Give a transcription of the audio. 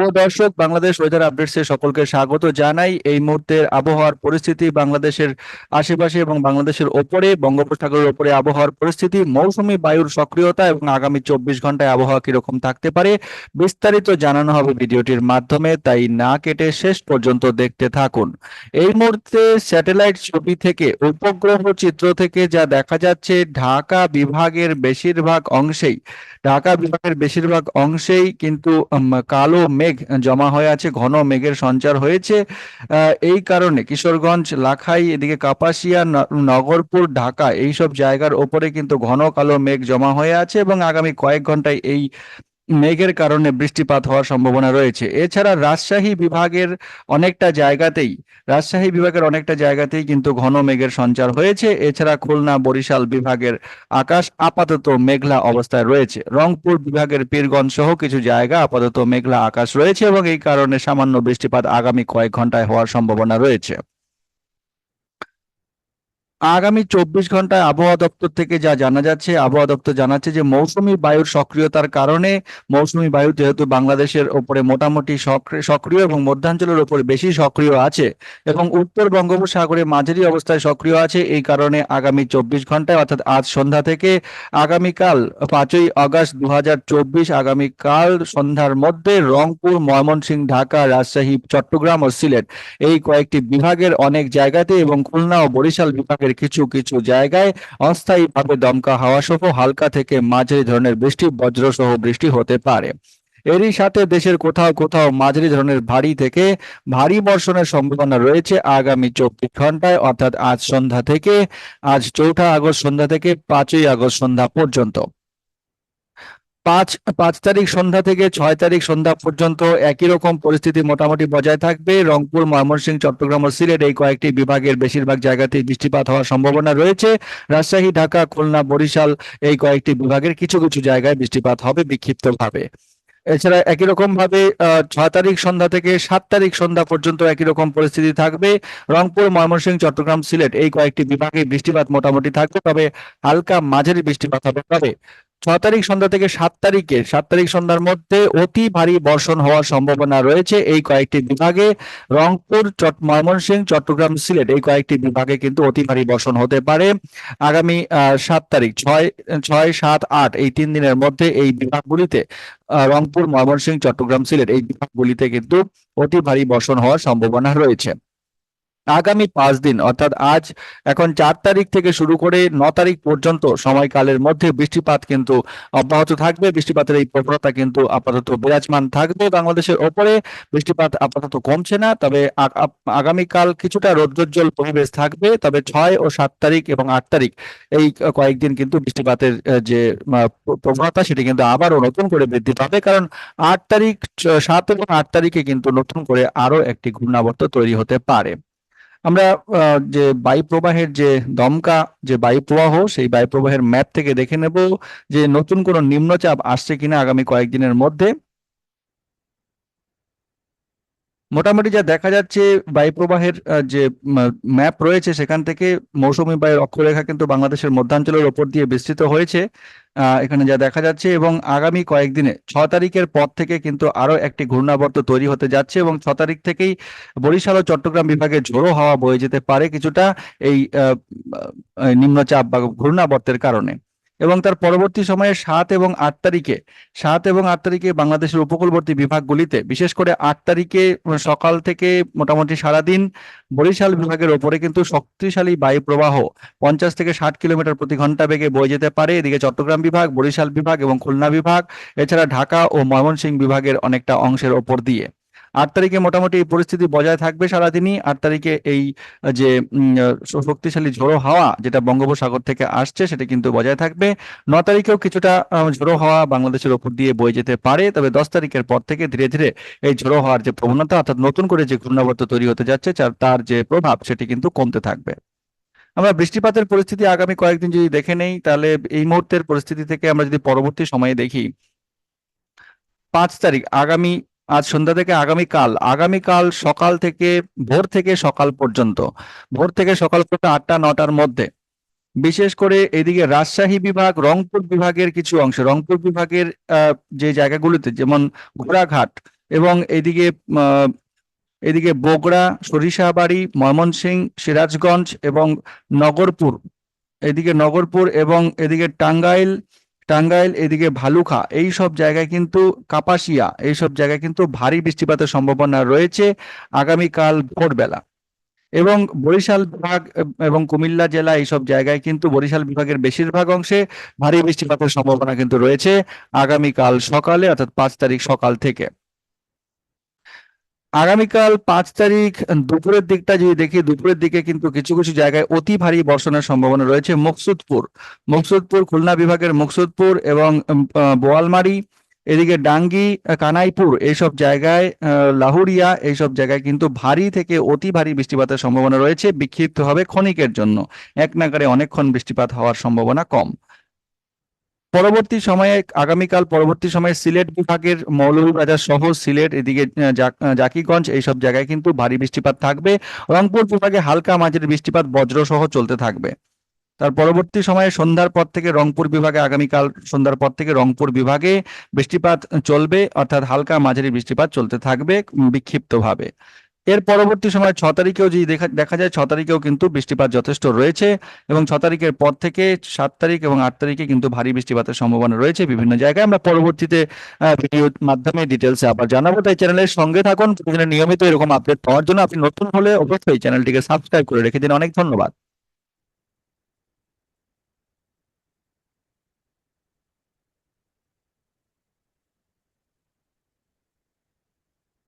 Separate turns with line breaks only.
প্রিয় দর্শক, বাংলাদেশ ওয়েদার আপডেটসে সকলকে স্বাগত জানাই। এই মুহূর্তের আবহাওয়ার পরিস্থিতি, বাংলাদেশের আশেপাশে এবং বাংলাদেশের ওপরে, বঙ্গোপসাগরের ওপরে আবহাওয়ার পরিস্থিতি, মৌসুমী বায়ুর সক্রিয়তা এবং আগামী চব্বিশ ঘন্টায় আবহাওয়া কীরকম থাকতে পারে, বিস্তারিত জানানো হবে ভিডিওটির মাধ্যমে, তাই না কেটে শেষ পর্যন্ত দেখতে থাকুন। এই মুহূর্তে স্যাটেলাইট ছবি থেকে, উপগ্রহ চিত্র থেকে যা দেখা যাচ্ছে, ঢাকা বিভাগের বেশিরভাগ অংশেই, ঢাকা বিভাগের বেশিরভাগ অংশেই কিন্তু কালো মেঘ জমা হয়ে আছে, ঘন মেঘের সঞ্চার হয়েছে। এই কারণে কিশোরগঞ্জ, লাখাই, এদিকে কাপাসিয়া নগরপুর, ঢাকা, এইসব জায়গার ওপরে কিন্তু ঘন কালো মেঘ জমা হয়ে আছে এবং আগামী কয়েক ঘন্টায় এই মেঘের কারণে বৃষ্টিপাত হওয়ার সম্ভাবনা রয়েছে। এছাড়া রাজশাহী বিভাগের অনেকটা জায়গাতেই, রাজশাহী বিভাগের অনেকটা জায়গাতেই কিন্তু ঘন মেঘের সঞ্চার হয়েছে। এছাড়া খুলনা, বরিশাল বিভাগের আকাশ আপাতত মেঘলা অবস্থায় রয়েছে। রংপুর বিভাগের পীরগঞ্জ সহ কিছু জায়গা আপাতত মেঘলা আকাশ রয়েছে এবং এই কারণে সামান্য বৃষ্টিপাত আগামী কয়েক ঘন্টায় হওয়ার সম্ভাবনা রয়েছে। আগামী চব্বিশ ঘন্টায় আবহাওয়া দপ্তর থেকে যা জানা যাচ্ছে, আবহাওয়া দপ্তর জানাচ্ছে যে মৌসুমী বায়ুর সক্রিয়তার কারণে মৌসুমী বায়ু যেহেতু বাংলাদেশের ওপরে মোটামুটি সক্রি- সক্রিয় এবং মধ্যাঞ্চলের ওপরে বেশি সক্রিয় আছে এবং উত্তর বঙ্গোপসাগরে মাঝারি অবস্থায় সক্রিয় আছে, এই কারণে আগামী চব্বিশ ঘন্টায়, অর্থাৎ আজ সন্ধ্যা থেকে আগামীকাল পাঁচই আগস্ট দু হাজার চব্বিশ, আগামীকাল সন্ধ্যার মধ্যে রংপুর, ময়মনসিংহ, ঢাকা, রাজশাহী, চট্টগ্রাম ও সিলেট এই কয়েকটি বিভাগের অনেক জায়গাতে এবং খুলনা ও বরিশাল বিভাগের কিছু কিছু জায়গায় অস্থায়ীভাবে দমকা হাওয়া সহ হালকা থেকে মাঝারি ধরনের বৃষ্টি বজ্র সহ বৃষ্টি হতে পারে। এরই সাথে দেশের কোথাও কোথাও মাঝারি ধরনের ভারী থেকে ভারী বর্ষণের সম্ভাবনা রয়েছে আগামী চব্বিশ ঘন্টায়, অর্থাৎ আজ সন্ধ্যা থেকে, আজ চৌঠা আগস্ট সন্ধ্যা থেকে পাঁচই আগস্ট সন্ধ্যা পর্যন্ত। পাঁচ পাঁচ তারিখ সন্ধ্যা থেকে ছয় তারিখ সন্ধ্যা পর্যন্ত একই রকম পরিস্থিতি মোটামুটি বজায় থাকবে। রংপুর, ময়মনসিংহ, চট্টগ্রাম ও সিলেট এই কয়েকটি বিভাগের বেশিরভাগ জায়গাতেই বৃষ্টিপাত হওয়ার সম্ভাবনা রয়েছে। রাজশাহী, ঢাকা, খুলনা, বরিশাল এই কয়েকটি বিভাগের কিছু কিছু জায়গায় বৃষ্টিপাত হবে বিক্ষিপ্তভাবে। এছাড়া একই রকম ভাবে ছয় তারিখ সন্ধ্যা থেকে সাত তারিখ সন্ধ্যা পর্যন্ত একই রকম পরিস্থিতি থাকবে। রংপুর, ময়মনসিংহ, চট্টগ্রাম, সিলেট এই কয়েকটি বিভাগে বৃষ্টিপাত মোটামুটি থাকবে, তবে হালকা মাঝারি বৃষ্টিপাত হবে। তবে ছয় তারিখ সন্ধ্যা থেকে সাত তারিখে, সাত তারিখ সন্ধ্যার মধ্যে অতি ভারী বর্ষণ হওয়ার সম্ভাবনা রয়েছে এই কয়েকটি বিভাগে। রংপুর, চট, ময়মনসিংহ, চট্টগ্রাম, সিলেট এই কয়েকটি বিভাগে কিন্তু অতি ভারী বর্ষণ হতে পারে। আগামী সাত তারিখ, ছয় ছয়, সাত, আট এই তিন দিনের মধ্যে এই বিভাগগুলিতে রংপুর, ময়মনসিংহ, চট্টগ্রাম, সিলেট এই বিভাগগুলিতে কিন্তু অতি ভারী বর্ষণ হওয়ার সম্ভাবনা রয়েছে। আগামী পাঁচ দিন, অর্থাৎ আজ এখন চার তারিখ থেকে শুরু করে ন তারিখ পর্যন্ত সময়কালের মধ্যে বৃষ্টিপাত কিন্তু অব্যাহত থাকবে। বৃষ্টিপাতের এই প্রবণতা কিন্তু আপাতত বিরাজমান থাকবে। বাংলাদেশের ওপরে বৃষ্টিপাত আপাতত কমছে না, তবে আগামীকাল কিছুটা রৌদ্রোজ্জ্বল পরিবেশ থাকবে, তবে ছয় ও সাত তারিখ এবং আট তারিখ এই কয়েকদিন কিন্তু বৃষ্টিপাতের যে প্রবণতা সেটি কিন্তু আবারও নতুন করে বৃদ্ধি পাবে। কারণ আট তারিখ সাত এবং আট তারিখে কিন্তু নতুন করে আরও একটি ঘূর্ণাবর্ত তৈরি হতে পারে। আমরা যে বায়ু প্রবাহের যে দমকা, যে বায়ু প্রবাহ সেই বায়ু প্রবাহের ম্যাপ থেকে দেখে নেব যে নতুন কোনো নিম্নচাপ আসছে কিনা আগামী কয়েকদিনের মধ্যে। মোটামুটি যা দেখা যাচ্ছে বায়ু প্রবাহের যে ম্যাপ রয়েছে সেখান থেকে মৌসুমী বায়ুর অক্ষরেখা কিন্তু বাংলাদেশের মধ্যাঞ্চলের ওপর দিয়ে বিস্তৃত হয়েছে এখানে যা দেখা যাচ্ছে এবং আগামী কয়েকদিনে ছ তারিখের পর থেকে কিন্তু আরও একটি ঘূর্ণাবর্ত তৈরি হতে যাচ্ছে এবং ছ তারিখ থেকেই বরিশাল ও চট্টগ্রাম বিভাগে ঝোড়ো হাওয়া বয়ে যেতে পারে কিছুটা এই নিম্নচাপ বা ঘূর্ণাবর্তের কারণে। এবং তার পরবর্তী সময়ে সাত এবং আট তারিখে, সাত এবং আট তারিখে বাংলাদেশের উপকূলবর্তী বিভাগগুলিতে, বিশেষ করে আট তারিখে সকাল থেকে মোটামুটি সারাদিন বরিশাল বিভাগের ওপরে কিন্তু শক্তিশালী বায়ু প্রবাহ পঞ্চাশ থেকে ষাট কিলোমিটার প্রতি ঘণ্টা বেগে বয়ে যেতে পারে। এদিকে চট্টগ্রাম বিভাগ, বরিশাল বিভাগ এবং খুলনা বিভাগ, এছাড়া ঢাকা ও ময়মনসিংহ বিভাগের অনেকটা অংশের ওপর দিয়ে। আট তারিখে মোটামুটি এই পরিস্থিতি বজায় থাকবে সারাদিনই। আট তারিখে এই যে শক্তিশালী ঝোড়ো হাওয়া যেটা বঙ্গোপসাগর থেকে আসছে সেটা কিন্তু বজায় থাকবে। ন তারিখেও কিছুটা ঝোড়ো হাওয়া বাংলাদেশের ওপর দিয়ে বয়ে যেতে পারে। তবে দশ তারিখের পর থেকে ধীরে ধীরে এই ঝোড়ো হাওয়ার যে প্রবণতা অর্থাৎ নতুন করে যে ঘূর্ণাবর্ত তৈরি হতে যাচ্ছে তার যে প্রভাব সেটি কিন্তু কমতে থাকবে। আমরা বৃষ্টিপাতের পরিস্থিতি আগামী কয়েকদিন যদি দেখে নেই, তাহলে এই মুহূর্তের পরিস্থিতি থেকে আমরা যদি পরবর্তী সময়ে দেখি, পাঁচ তারিখ আগামী আজ সন্ধ্যা থেকে আগামীকাল আগামীকাল সকাল থেকে, ভোর থেকে সকাল পর্যন্ত, ভোর থেকে সকাল পর্যন্ত আটটা, নটার মধ্যে। বিশেষ করে এদিকে রাজশাহী বিভাগ, রংপুর বিভাগের কিছু অংশ, রংপুর বিভাগের যে জায়গাগুলোতে যেমন ঘোড়াঘাট এবং এদিকে এদিকে বগুড়া, সরিষাবাড়ি ময়মনসিংহ সিরাজগঞ্জ এবং নগরপুর, এদিকে নগরপুর এবং এদিকে টাঙ্গাইল টাঙ্গাইল, এদিকে ভালুখা এই সব জায়গায় কিন্তু কাপাসিয়া এই সব জায়গায় কিন্তু ভারী বৃষ্টিপাতের সম্ভাবনা রয়েছে আগামীকাল ভোরবেলা। এবং বরিশাল বিভাগ, এবং কুমিল্লা জেলা এইসব জায়গায় কিন্তু বরিশাল বিভাগের বেশিরভাগ অংশে ভারী বৃষ্টিপাতের সম্ভাবনা কিন্তু রয়েছে আগামীকাল সকালে, অর্থাৎ পাঁচ তারিখ সকাল থেকে। আগামীকাল পাঁচ তারিখ দুপুরের দিকটা যদি দেখি, দুপুরের দিকে কিন্তু কিছু কিছু জায়গায় অতি ভারী বর্ষণের সম্ভাবনা রয়েছে। মকসুদপুর মকসুদপুর, খুলনা বিভাগের মকসুদপুর এবং বোয়ালমারী, এদিকে ডাঙ্গি কানাইপুর এইসব জায়গায় লাহুরিয়া এইসব জায়গায় কিন্তু ভারী থেকে অতি ভারী বৃষ্টিপাতের সম্ভাবনা রয়েছে। বিক্ষিপ্ত হবে ক্ষণিকের জন্য এক নাগাড়ে অনেকক্ষণ বৃষ্টিপাত হওয়ার সম্ভাবনা কম। পরবর্তী সময়ে, আগামীকাল পরবর্তী সময়ে সিলেট বিভাগের মৌলভীবাজার সহ সিলেট এদিকে জাকিগঞ্জ এইসব জায়গায় কিন্তু ভারী বৃষ্টিপাত থাকবে। রংপুর বিভাগে হালকা মাঝারি বৃষ্টিপাত বজ্র সহ চলতে থাকবে। তার পরবর্তী সময়ে সন্ধ্যার পর থেকে রংপুর বিভাগে, আগামীকাল সন্ধ্যার পর থেকে রংপুর বিভাগে বৃষ্টিপাত চলবে, অর্থাৎ হালকা মাঝারি বৃষ্টিপাত চলতে থাকবে বিক্ষিপ্তভাবে। এর পরবর্তী সময় ছ তারিখেও যদি দেখা দেখা যায়, ছ তারিখেও কিন্তু বৃষ্টিপাত যথেষ্ট রয়েছে এবং ছ তারিখের পর থেকে সাত তারিখ এবং আট তারিখে কিন্তু ভারী বৃষ্টিপাতের সম্ভাবনা রয়েছে বিভিন্ন জায়গায়। আমরা পরবর্তীতে ভিডিও ভিডিওর মাধ্যমে ডিটেলসে আবার জানাব। তাই চ্যানেলের সঙ্গে থাকুন। প্রতিদিনের নিয়মিত এরকম আপডেট পাওয়ার জন্য আপনি নতুন হলে অবশ্যই চ্যানেলটিকে সাবস্ক্রাইব করে রেখে দিন। অনেক ধন্যবাদ।